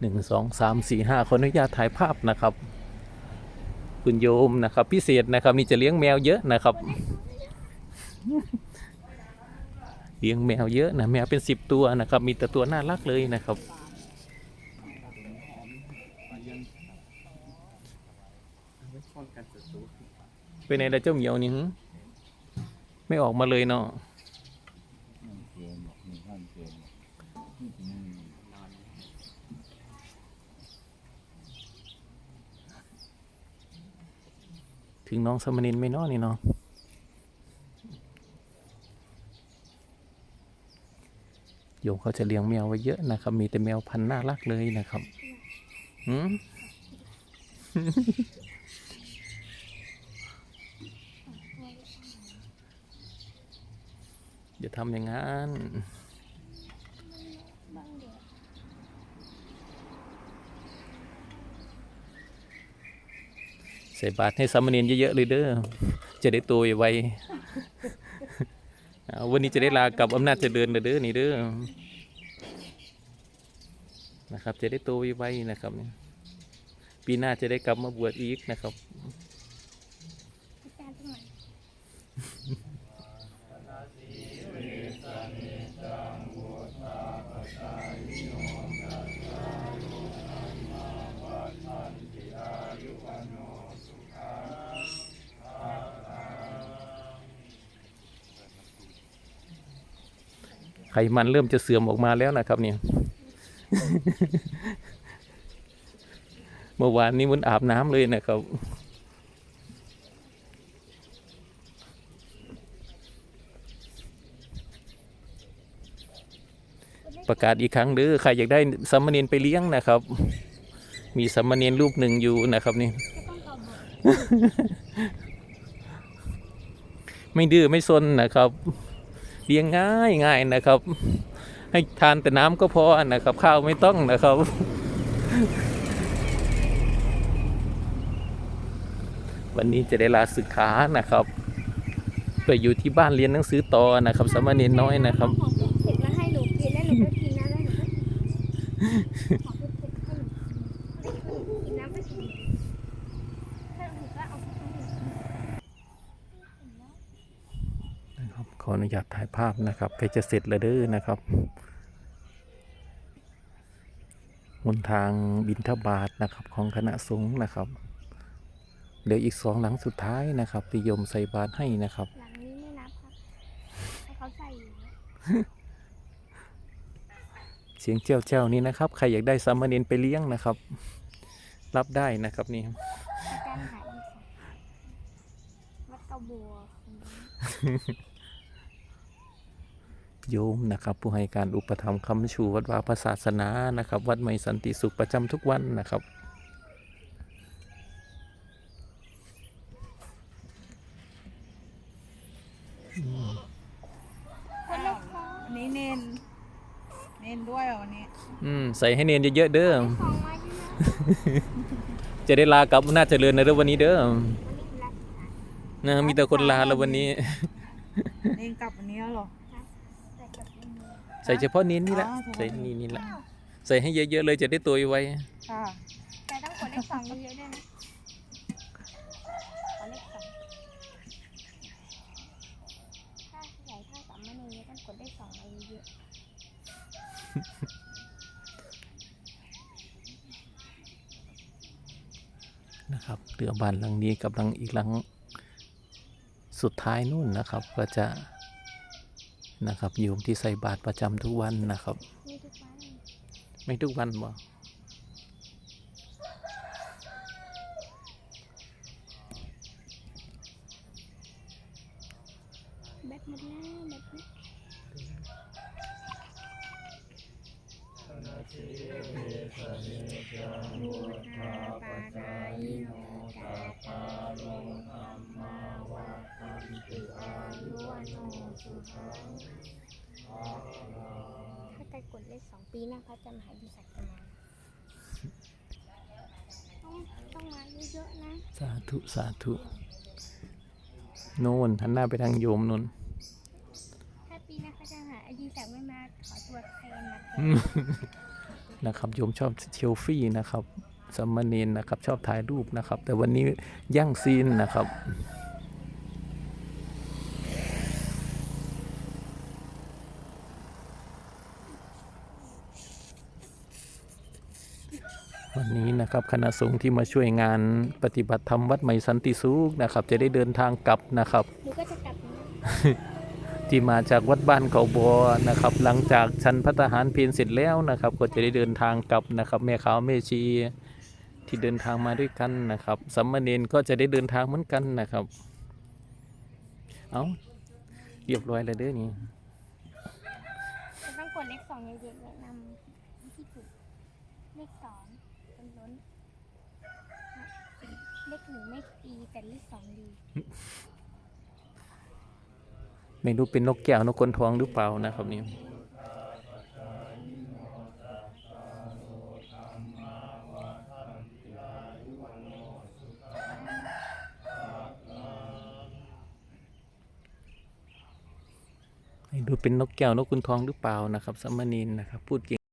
หนึ่งสองสามสี่ห้าขออนุญาตถ่ายภาพนะครับ คุณโยมนะครับ พิเศษนะครับ นี่จะเลี้ยงแมวเยอะนะครับ เลี้ยงแมวเยอะนะแมวเป็นสิบตัวนะครับ มีแต่ตัวน่ารักเลยนะครับไปไหนแล้วเจ้าเหมียวนี่หึไม่ออกมาเลยเนาะ ถึงน้องสมณินไม่นอนี่เนาะโยมเขาจะเลี้ยงแมวไว้เยอะนะครับ มีแต่แมวพันธุ์น่ารักเลยนะครับหืมอย่าทำอย่างนั้น ใส่บาตรให้สามเณรเยอะๆเลยเด้อจะได้โตไวไววันนี้จะได้ลากับอำนาจเจริญเลยเด้อนี่เด้อนะครับ จะได้โตไวๆนะครับ ปีหน้าจะได้กลับมาบวชอีกนะครับ อาจารย์ตรงไหน ไขมันเริ่มจะเสื่อมออกมาแล้วนะครับเนี่ยเมื่อวานนี้มันอาบน้ำเลยนะครับ ประกาศอีกครั้งเด้อใครอยากได้สามเณรไปเลี้ยงนะครับ มีสามเณรรูปหนึ่งอยู่นะครับนี่ไม่ดื้อไม่ซนนะครับ เลี้ยงง่ายง่ายนะครับ ให้ทานแต่น้ำก็พอนะครับ ข้าวไม่ต้องนะครับ วันนี้จะได้ลาศึกขานะครับไปอยู่ที่บ้านเรียนหนังสือต่อนะครับ สมณรน้อยนะครับของเผ็ดมาให้หนูกินแล้วหนูก็กินนะแล้วหนูก็กินน้ำไปกินถ้าหนูก็เอาไปให้หนูกิน นะครับ ขออนุญาตถ่ายภาพนะครับใกล้จะเสร็จแล้วเด้อนะครับหนทางบินทบาทนะครับของคณะสงฆ์นะครับเหลืออีกสองหลังสุดท้ายนะครับที่โยมใส่บาตรให้นะครับ หลังนี้ไม่นับครับให้เขาใส่อยู่เสียงเจ้าเจ้านี่นะครับ ใครอยากได้สามเณรไปเลี้ยงนะครับ รับได้นะครับนี่อาจารย์หายอีกสองวัดเกาบัวคนนี้ โยมนะครับ ผู้ให้การอุปถัมภ์คำชูวัดวาพระศาสนานะครับ วัดใหม่สันติสุขประจำทุกวันนะครับคนละคอวันนี้เนนเนนด้วยเหรอวันนี้อืมใส่ให้เนนเยอะๆเด้อของมาเยอะจะได้ลากลับน่าจเจริญในเรื่องวันนี้เด้อวันนี้รักษานะมีแต่คนลาแล้ววันนี้ เนนกลับวันนี้แล้วเหรอ แต่กับเองเลย ใส่เฉพาะเน้นนี่แหละอ๋อเฉพาะใส่นี่นี่แหละใส่ให้เยอะๆเลยจะได้ตัวไวค่ะแต่ต้องกดเลขสองเยอะๆด้วยนะขอเลขสองถ้าใหญ่ถ้าสามเณรเนี่ยต้องกดเลขสองอะไรเยอะนะครับเรือบ้านหลังนี้กับหลังอีกหลังสุดท้ายนู่นนะครับ ก็จะ นะครับโยมที่ใส่บาตรประจำทุกวันนะครับมีทุกวันไม่ทุกวันบ่แบตหมดแล้วแบตหมด บูชาปาทายโนจัตตาโลธรรมาวัฏันติอายุวันโนสุขังถ้าใจกดเลขสองปีหน้าพระจะมหาดิสักจะมาต้องต้องมาเยอะๆนะ สาธุ สาธุ โน่นหันหน้าไปทางโยมนนถ้าปีหน้าพระจะมหาอดีศักดิ์ไม่มาขอตัวแทนนะอืมน นะครับโยมชอบเชลฟี่นะครับสมณรนนะครับชอบถ่ายรูปนะครับ แต่วันนี้ย่างซีนนะครับวันนี้นะครับคณะสงฆ์ที่มาช่วยงานปฏิบัติธรรมวัดใหม่สันติสุขนะครับ จะได้เดินทางกลับนะครับหนูก็จะกลับ ที่มาจากวัดบ้านเขาบอนะครับ หลังจากชันพัฒหารเพลเสร็จแล้วนะครับ ก็จะได้เดินทางกลับนะครับแม่ขาวแม่ชีที่เดินทางมาด้วยกันนะครับสัมมาเนนก็จะได้เดินทางเหมือนกันนะครับ เอาเรียบร้อยแล้วเด้อนี่จะต้องกดเลขสองเยอะๆแนะนำวิธีฝึกเลขสองเป็นล้น เลขหนึ่งไม่ดีแต่เลขสองดี ไม่รู้เป็นนกแก้วนกกลทองหรือเปล่านะครับนี่ไม่รู้เป็นนกแก้วนกคุณทองหรือเปล่านะครับสัมมาเนนนะครับ พูดเก่ง